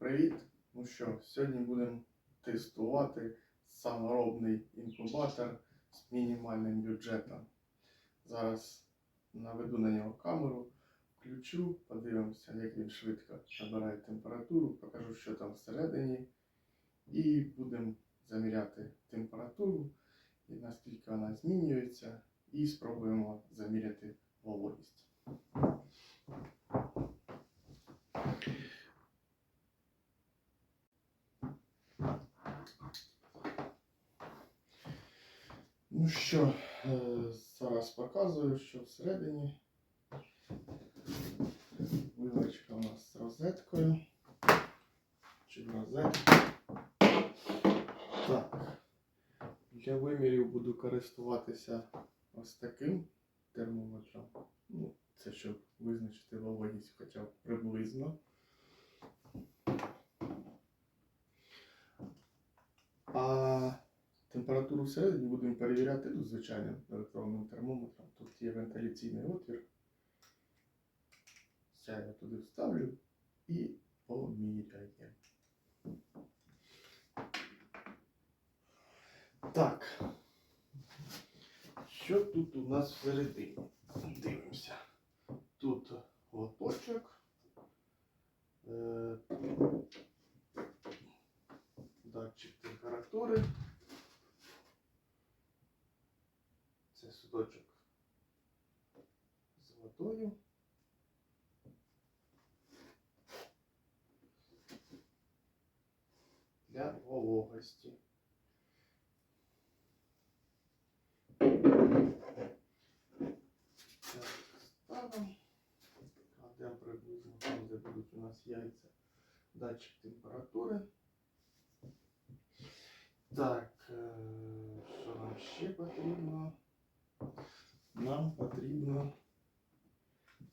привіт! Ну що, сьогодні будемо тестувати саморобний інкубатор з мінімальним бюджетом. Зараз наведу на нього камеру, включу, подивимося, як він швидко набирає температуру, покажу, що там всередині, і будемо заміряти температуру і наскільки вона змінюється, і спробуємо заміряти вологість. Ну що, е, зараз показую, що всередині. Вилочка у нас з розеткою. Чи в розетку. Так. Для вимірів буду користуватися ось таким термометром. Ну, це щоб визначити вологість хоча б приблизно. А температуру всередині будемо перевіряти ну, звичайним електронним термометром. Тут є вентиляційний отвір. Це я туди вставлю і поміряємо. Так. Що тут у нас всередині? Дивимося. Тут лоточок. Е, датчик температури. Це судочок з водою. Для вологості. Ставимо. Кладемо приблизно там, де будуть у нас яйця. Датчик температури. Так, е, що нам ще потрібно? Нам потрібно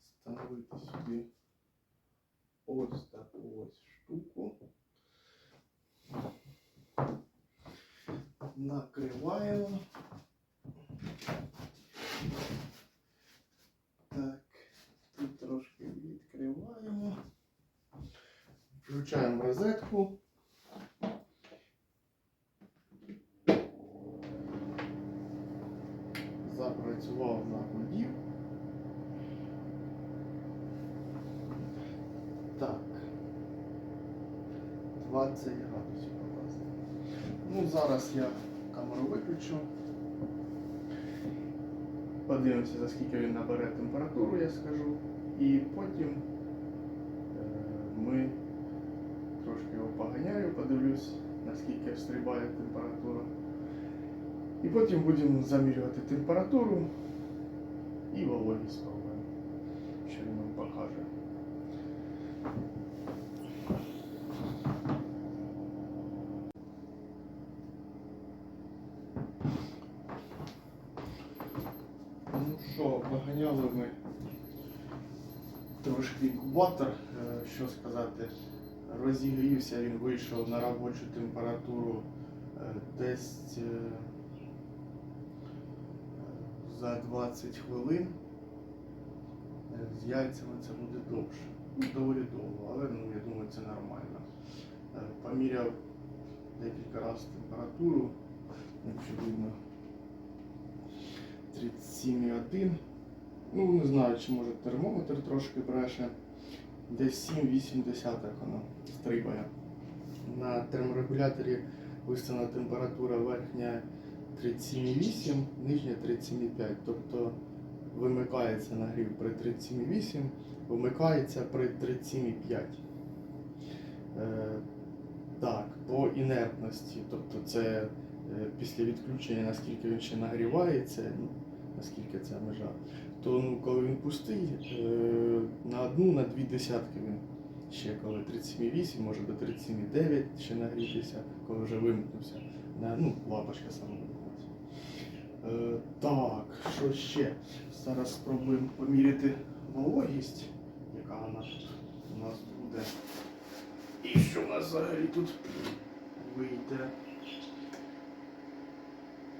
встановити сюди ось таку ось штуку. Накриваємо. Так, тут трошки відкриваємо. Включаємо розетку. Запрацював загудів. Так. 20 градусів показує. Ну, зараз я камеру виключу. Подивимося, за скільки він набере температуру, я скажу. І потім е, ми трошки його поганяю, подивлюсь, наскільки встрибає температура. І потім будемо замірювати температуру і вологість спробуємо, що він нам покаже. Ну що, поганяли ми трошки інкубатор, Е, що сказати, розігрівся, він вийшов на робочу температуру е, десь е, за 20 хвилин. Е, З яйцями це буде довше. Ну, доволі довго, але ну, я думаю, це нормально. Е, Поміряв декілька разів температуру, якщо видно 37,1. Ну, не знаю, чи може термометр трошки бреше. Десь 7-8 десяток воно стрибає. На терморегуляторі виставлена температура верхня 37,8, нижня 37,5. Тобто вимикається нагрів при 37,8, вимикається при 37,5. Е, так, по інертності, тобто це е, після відключення, наскільки він ще нагрівається, ну, наскільки це межа, то ну, коли він пустий, е, на одну, на дві десятки він ще коли 37,8, може до 37,9 ще нагрітися, коли вже вимкнувся. На, ну, лапочка так, що ще? Зараз спробуємо поміряти вологість, яка вона у нас буде. І що в нас взагалі тут вийде?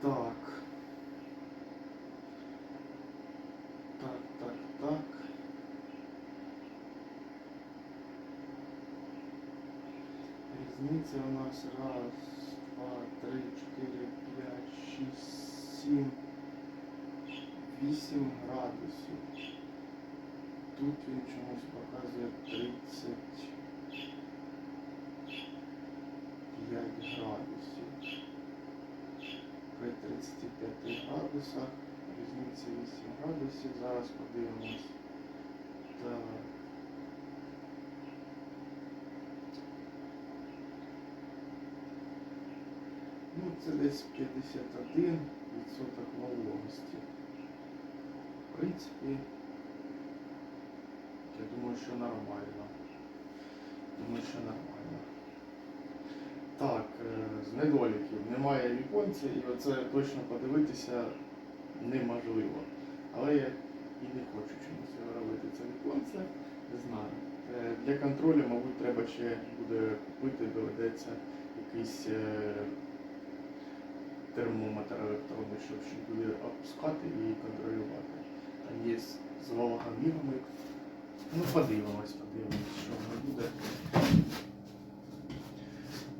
Так. Так, так, так. Різниця у нас раз, два, три, чотири, п'ять, шість, сім, вісім градусів. Тут він чомусь показує 35 градусів. При 35 градусах різниця 8 градусів. Зараз подивимось. Так. Ну, це десь 51 відсоток вологості. В принципі, я думаю, що нормально. Думаю, що нормально. Так, е, з недоліків немає віконця, і оце точно подивитися неможливо. Але я і не хочу чомусь робити це віконце, не знаю. Е, Для контролю, мабуть, треба ще буде купити, доведеться якийсь е, термометр електронний, щоб буде опускати і контролювати. Там є з вологомірами. Ну, подивимось, подивимось, що воно буде.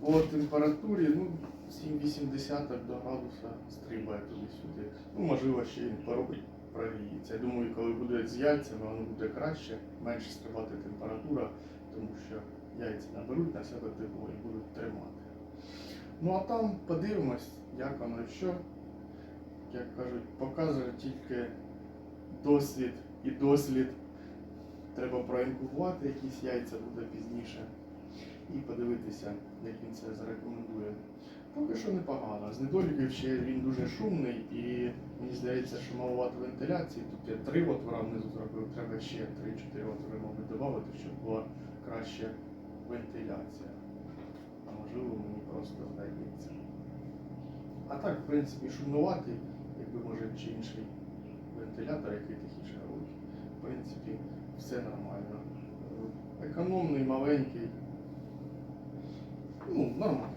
По температурі, ну, 7-8 до градуса стрибає туди-сюди. Ну, можливо, ще й поробить прогріється. Я думаю, коли буде з яйцями, воно буде краще, менше стрибати температура, тому що яйця наберуть на себе тепло і будуть тримати. Ну а там подивимось, як воно що. Як кажуть, показує тільки досвід і дослід. Треба проінкубувати якісь яйця буде пізніше і подивитися, як він це зарекомендує. Поки що непогано. З недоліків ще він дуже шумний і мені здається, що маловато вентиляції. Тут я три отвора внизу зробив, треба ще 3-4 отвори, мабуть, додати, щоб була краща вентиляція. А можливо мені просто здається. А так, в принципі, шумнуватий, якби може чи інший вентилятор, який тихіше робить. В принципі, все нормально. Економний, маленький. Ну, нормально.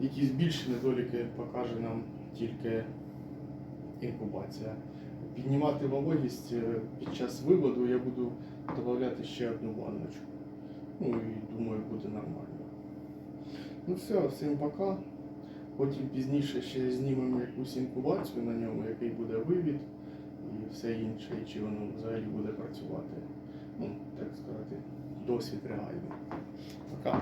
Якісь більші недоліки покаже нам тільки інкубація. Піднімати вологість е, під час виводу я буду додавати ще одну ванночку. Ну і думаю, буде нормально. Ну все, всім пока. Потім пізніше ще знімемо якусь інкубацію на ньому, який буде вивід і все інше, і чи воно взагалі буде працювати. Ну, так сказати, досвід реальний. Пока.